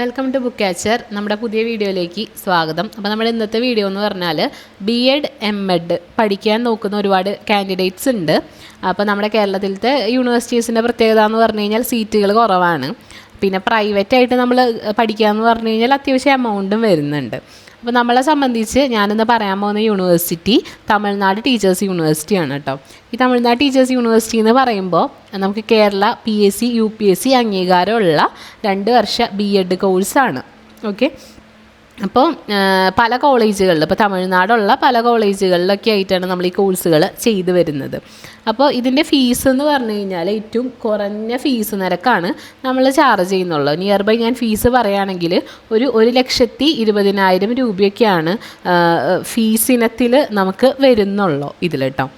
Welcome to book catcher നമ്മുടെ പുതിയ വീഡിയോയിലേക്ക് സ്വാഗതം. അപ്പോൾ നമ്മുടെ ഇന്നത്തെ വീഡിയോ എന്ന് പറഞ്ഞാൽ ബി എഡ് എം എഡ് പഠിക്കാൻ നോക്കുന്ന ഒരുപാട് കാൻഡിഡേറ്റ്സ് ഉണ്ട്. അപ്പോൾ നമ്മുടെ കേരളത്തിലത്തെ യൂണിവേഴ്സിറ്റീസിന്റെ പ്രത്യേകത എന്ന് പറഞ്ഞു കഴിഞ്ഞാൽ സീറ്റുകൾ കുറവാണ്. പിന്നെ പ്രൈവറ്റ് ആയിട്ട് നമ്മൾ പഠിക്കുക എന്ന് പറഞ്ഞു കഴിഞ്ഞാൽ അത്യാവശ്യം എമൗണ്ടും വരുന്നുണ്ട്. അപ്പോൾ നമ്മളെ സംബന്ധിച്ച് ഞാനിന്ന് പറയാൻ പോകുന്ന യൂണിവേഴ്സിറ്റി തമിഴ്നാട് ടീച്ചേഴ്സ് യൂണിവേഴ്സിറ്റി ആണ് കേട്ടോ ഈ തമിഴ്നാട് ടീച്ചേഴ്സ് യൂണിവേഴ്സിറ്റി എന്ന് പറയുമ്പോൾ നമുക്ക് Kerala P S C U P S C അംഗീകാരമുള്ള രണ്ട് വർഷ ബി എഡ് കോഴ്സാണ് ഓക്കെ അപ്പോൾ പല കോളേജുകളിൽ ഇപ്പോൾ തമിഴ്നാടുള്ള പല കോളേജുകളിലൊക്കെ ആയിട്ടാണ് നമ്മൾ ഈ കോഴ്സുകൾ ചെയ്തു വരുന്നത്. അപ്പോൾ ഇതിന്റെ ഫീസ് എന്ന് പറഞ്ഞു കഴിഞ്ഞാൽ ഏറ്റവും കുറഞ്ഞ ഫീസ് നിരക്കാണ് നമ്മൾ ചാർജ് ചെയ്യുന്നുള്ളൂ. നിയർ ബൈ ഞാൻ ഫീസ് പറയുകയാണെങ്കിൽ ഒരു ഒരു ലക്ഷത്തി ഇരുപതിനായിരം രൂപയൊക്കെയാണ് ഫീസ് ഇനത്തിൽ നമുക്ക് വരുന്നുള്ളൂ ഇതിൽ കേട്ടോ.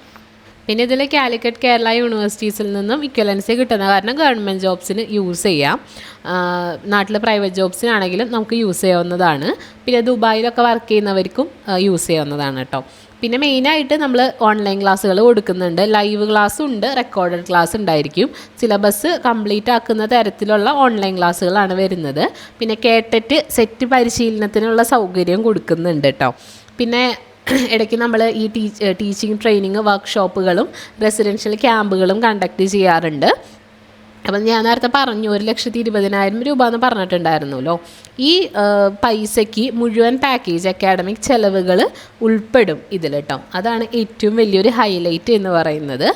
പിന്നെ ഇതിൽ കാലിക്കറ്റ് കേരള യൂണിവേഴ്സിറ്റീസിൽ നിന്നും ഇക്വലൻസി കിട്ടുന്ന കാരണം ഗവൺമെന്റ് ജോബ്സിന് യൂസ് ചെയ്യാം. നാട്ടിലെ പ്രൈവറ്റ് ജോബ്സിനാണെങ്കിലും നമുക്ക് യൂസ് ചെയ്യാവുന്നതാണ്. പിന്നെ ദുബായിലൊക്കെ വർക്ക് ചെയ്യുന്നവർക്കും യൂസ് ചെയ്യാവുന്നതാണ് കേട്ടോ പിന്നെ മെയിനായിട്ട് നമ്മൾ ഓൺലൈൻ ക്ലാസ്സുകൾ കൊടുക്കുന്നുണ്ട്. ലൈവ് ക്ലാസ് ഉണ്ട് റെക്കോർഡഡ് ക്ലാസ് ഉണ്ടായിരിക്കും. സിലബസ് കംപ്ലീറ്റ് ആക്കുന്ന തരത്തിലുള്ള ഓൺലൈൻ ക്ലാസ്സുകളാണ് വരുന്നത്. പിന്നെ കേട്ടിട്ട് സെറ്റ് പരിശീലനത്തിനുള്ള സൗകര്യം കൊടുക്കുന്നുണ്ട് കേട്ടോ പിന്നെ ഇടയ്ക്ക് നമ്മൾ ഈ ടീച്ച് ടീച്ചിങ് ട്രെയിനിങ് വർക്ക്ഷോപ്പുകളും റെസിഡൻഷ്യൽ ക്യാമ്പുകളും കണ്ടക്ട് ചെയ്യാറുണ്ട്. അപ്പം ഞാൻ നേരത്തെ പറഞ്ഞു ഒരു ലക്ഷത്തി ഇരുപതിനായിരം രൂപ എന്ന് പറഞ്ഞിട്ടുണ്ടായിരുന്നല്ലോ. ഈ പൈസയ്ക്ക് മുഴുവൻ പാക്കേജ് അക്കാഡമിക് ചെലവുകൾ ഉൾപ്പെടും ഇതിൽ കേട്ടോ. അതാണ് ഏറ്റവും വലിയൊരു ഹൈലൈറ്റ് എന്ന് പറയുന്നത്.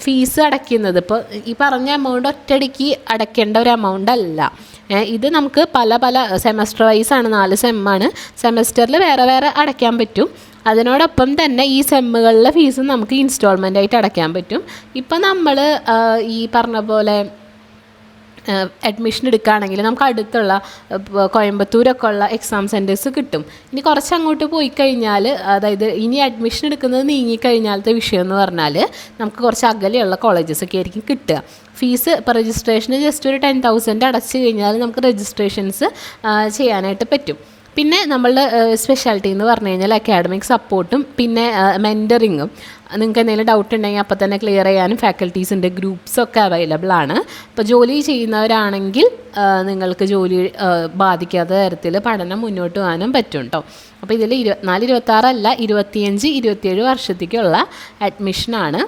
ഫീസ് അടയ്ക്കുന്നത്. ഇപ്പോൾ ഈ പറഞ്ഞ എമൗണ്ട് ഒറ്റയടിക്ക് അടയ്ക്കേണ്ട ഒരു എമൗണ്ട് അല്ല. ഇത് നമുക്ക് പല പല സെമസ്റ്റർ വൈസാണ് നാല് സെമ്മാണ് സെമസ്റ്ററിൽ വേറെ വേറെ അടയ്ക്കാൻ പറ്റും. അതിനോടൊപ്പം തന്നെ ഈ സെമ്മുകളിലെ ഫീസും നമുക്ക് ഇൻസ്റ്റാൾമെന്റ് ആയിട്ട് അടയ്ക്കാൻ പറ്റും. ഇപ്പം നമ്മൾ ഈ പറഞ്ഞ പോലെ അഡ്മിഷൻ എടുക്കുകയാണെങ്കിൽ നമുക്ക് അടുത്തുള്ള കോയമ്പത്തൂരൊക്കെ ഉള്ള എക്സാം സെന്റേഴ്സ് കിട്ടും. ഇനി കുറച്ച് അങ്ങോട്ട് പോയി കഴിഞ്ഞാൽ അതായത് ഇനി അഡ്മിഷൻ എടുക്കുന്നത് നീങ്ങിക്കഴിഞ്ഞാലത്തെ വിഷയം എന്ന് പറഞ്ഞാൽ നമുക്ക് കുറച്ച് അകലെയുള്ള കോളേജസൊക്കെ ആയിരിക്കും കിട്ടുക. ഫീസ് ഇപ്പോൾ രജിസ്ട്രേഷന് ജസ്റ്റ് ഒരു ടെൻ തൗസൻഡ് അടച്ചു കഴിഞ്ഞാൽ നമുക്ക് രജിസ്ട്രേഷൻസ് ചെയ്യാനായിട്ട് പറ്റും. പിന്നെ നമ്മളുടെ സ്പെഷ്യാലിറ്റി എന്ന് പറഞ്ഞു കഴിഞ്ഞാൽ അക്കാഡമിക് സപ്പോർട്ടും പിന്നെ മെന്ററിങ്ങും നിങ്ങൾക്ക് എന്തെങ്കിലും ഡൗട്ട് ഉണ്ടെങ്കിൽ അപ്പോൾ തന്നെ ക്ലിയർ ചെയ്യാനും ഫാക്കൽറ്റീസിന്റെ ഗ്രൂപ്പ്സൊക്കെ അവൈലബിൾ ആണ്. അപ്പോൾ ജോലി ചെയ്യുന്നവരാണെങ്കിൽ നിങ്ങൾക്ക് ജോലി ബാധിക്കാത്ത തരത്തിൽ പഠനം മുന്നോട്ട് പോകാനും പറ്റും കേട്ടോ അപ്പോൾ ഇതിൽ ഇരുപത്തിനാല് ഇരുപത്താറല്ല ഇരുപത്തിയഞ്ച് ഇരുപത്തിയേഴ് വർഷത്തേക്കുള്ള അഡ്മിഷനാണ്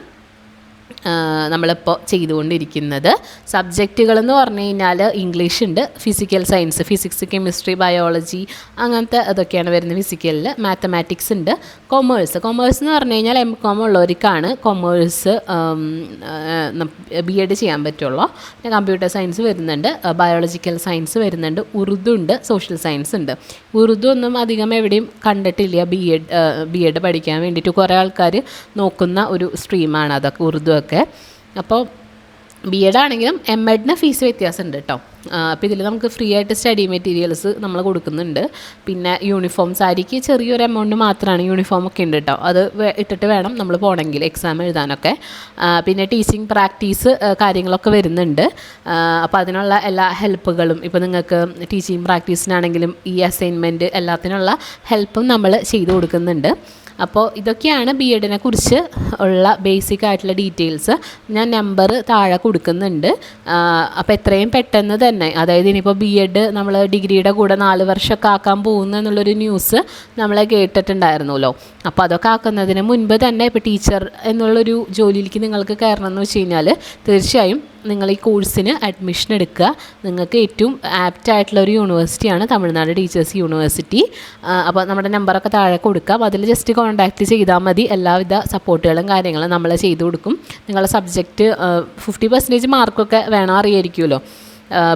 നമ്മളിപ്പോൾ ചെയ്തുകൊണ്ടിരിക്കുന്നത്. സബ്ജക്റ്റുകളെന്ന് പറഞ്ഞു കഴിഞ്ഞാൽ ഇംഗ്ലീഷ് ഉണ്ട് physical science physics chemistry biology അങ്ങനത്തെ അതൊക്കെയാണ് വരുന്നത് ഫിസിക്കലിൽ മാത്തമാറ്റിക്സ് ഉണ്ട് കൊമേഴ്സ് കൊമേഴ്സ് എന്ന് പറഞ്ഞു കഴിഞ്ഞാൽ എം കോം ഉള്ളവർക്കാണ് കൊമേഴ്സ് ബി എഡ് ചെയ്യാൻ പറ്റുള്ളൂ. പിന്നെ കമ്പ്യൂട്ടർ സയൻസ് വരുന്നുണ്ട് ബയോളജിക്കൽ സയൻസ് വരുന്നുണ്ട് ഉറുദു ഉണ്ട് സോഷ്യൽ സയൻസ് ഉണ്ട്. ഉറുദു ഒന്നും അധികം എവിടെയും കണ്ടിട്ടില്ല ബി എഡ് ബി എഡ് പഠിക്കാൻ വേണ്ടിയിട്ട്. കുറേ ആൾക്കാർ നോക്കുന്ന ഒരു സ്ട്രീമാണ് അതൊക്കെ ഉറുദു ഒക്കെ അപ്പോൾ ബി എഡ് ആണെങ്കിലും എം എഡിന് ഫീസ് വ്യത്യാസമുണ്ട് കേട്ടോ അപ്പോൾ ഇതിൽ നമുക്ക് ഫ്രീ ആയിട്ട് സ്റ്റഡി മെറ്റീരിയൽസ് നമ്മൾ കൊടുക്കുന്നുണ്ട്. പിന്നെ യൂണിഫോം സാരിക്ക് ചെറിയൊരു എമൗണ്ട് മാത്രമാണ് യൂണിഫോം ഒക്കെ ഉണ്ട് കേട്ടോ അത് ഇട്ടിട്ട് വേണം നമ്മൾ പോകണമെങ്കിൽ എക്സാം എഴുതാനൊക്കെ. പിന്നെ ടീച്ചിങ് പ്രാക്ടീസ് കാര്യങ്ങളൊക്കെ വരുന്നുണ്ട്. അപ്പോൾ അതിനുള്ള എല്ലാ ഹെൽപ്പുകളും ഇപ്പോൾ നിങ്ങൾക്ക് ടീച്ചിങ് പ്രാക്ടീസിനാണെങ്കിലും ഈ അസൈൻമെന്റ് എല്ലാത്തിനുള്ള ഹെൽപ്പും നമ്മൾ ചെയ്തു കൊടുക്കുന്നുണ്ട്. അപ്പോൾ ഇതൊക്കെയാണ് ബി എഡിനെ കുറിച്ച് ഉള്ള ബേസിക് ആയിട്ടുള്ള ഡീറ്റെയിൽസ് ഞാൻ നമ്പർ താഴെ കൊടുക്കുന്നുണ്ട്. അപ്പോൾ എത്രയും പെട്ടെന്ന് തന്നെ അതായത് ഇനിയിപ്പോൾ ബി എഡ് നമ്മൾ ഡിഗ്രിയുടെ കൂടെ നാല് വർഷമൊക്കെ ആക്കാൻ പോകുന്നു എന്നുള്ളൊരു ന്യൂസ് നമ്മളെ കേട്ടിട്ടുണ്ടായിരുന്നല്ലോ. അപ്പോൾ അതൊക്കെ ആക്കുന്നതിന് മുൻപ് തന്നെ ഇപ്പോൾ ടീച്ചർ എന്നുള്ളൊരു ജോലിയിലേക്ക് നിങ്ങൾക്ക് കയറണം എന്ന് വെച്ച് കഴിഞ്ഞാൽ തീർച്ചയായും നിങ്ങൾ ഈ കോഴ്സിന് അഡ്മിഷൻ എടുക്കുക. നിങ്ങൾക്ക് ഏറ്റവും ആപ്റ്റ് ആയിട്ടുള്ള ഒരു യൂണിവേഴ്സിറ്റിയാണ് തമിഴ്നാട് ടീച്ചേഴ്സ് യൂണിവേഴ്സിറ്റി അപ്പോൾ നമ്മുടെ നമ്പറൊക്കെ താഴെ കൊടുക്കാം അതിൽ ജസ്റ്റ് കോൺടാക്റ്റ് ചെയ്താൽ മതി. എല്ലാവിധ സപ്പോർട്ടുകളും കാര്യങ്ങളും നമ്മൾ ചെയ്തു കൊടുക്കും. നിങ്ങളുടെ സബ്ജക്റ്റ് ഫിഫ്റ്റി പെർസെന്റേജ് മാർക്കൊക്കെ വേണം അറിയായിരിക്കുമല്ലോ.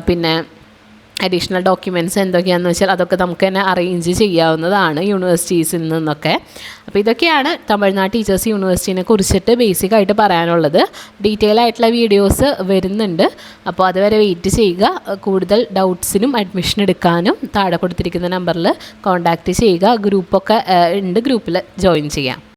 പിന്നെ അഡീഷണൽ ഡോക്യുമെന്റ്സ് എന്തൊക്കെയാണെന്ന് വെച്ചാൽ അതൊക്കെ നമുക്ക് തന്നെ അറേഞ്ച് ചെയ്യാവുന്നതാണ് യൂണിവേഴ്സിറ്റീസിൽ നിന്നൊക്കെ. അപ്പോൾ ഇതൊക്കെയാണ് തമിഴ്നാട് ടീച്ചേഴ്സ് യൂണിവേഴ്സിറ്റിനെ കുറിച്ചിട്ട് ബേസിക് ആയിട്ട് പറയാനുള്ളത്. ഡീറ്റെയിൽ ആയിട്ടുള്ള വീഡിയോസ് വരുന്നുണ്ട്. അപ്പോൾ അതുവരെ വെയിറ്റ് ചെയ്യുക. കൂടുതൽ ഡൗട്ട്സിനും അഡ്മിഷൻ എടുക്കാനും താഴെ കൊടുത്തിരിക്കുന്ന നമ്പറിൽ കോൺടാക്റ്റ് ചെയ്യുക. ഗ്രൂപ്പൊക്കെ ഉണ്ട്. ഗ്രൂപ്പിൽ ജോയിൻ ചെയ്യാം.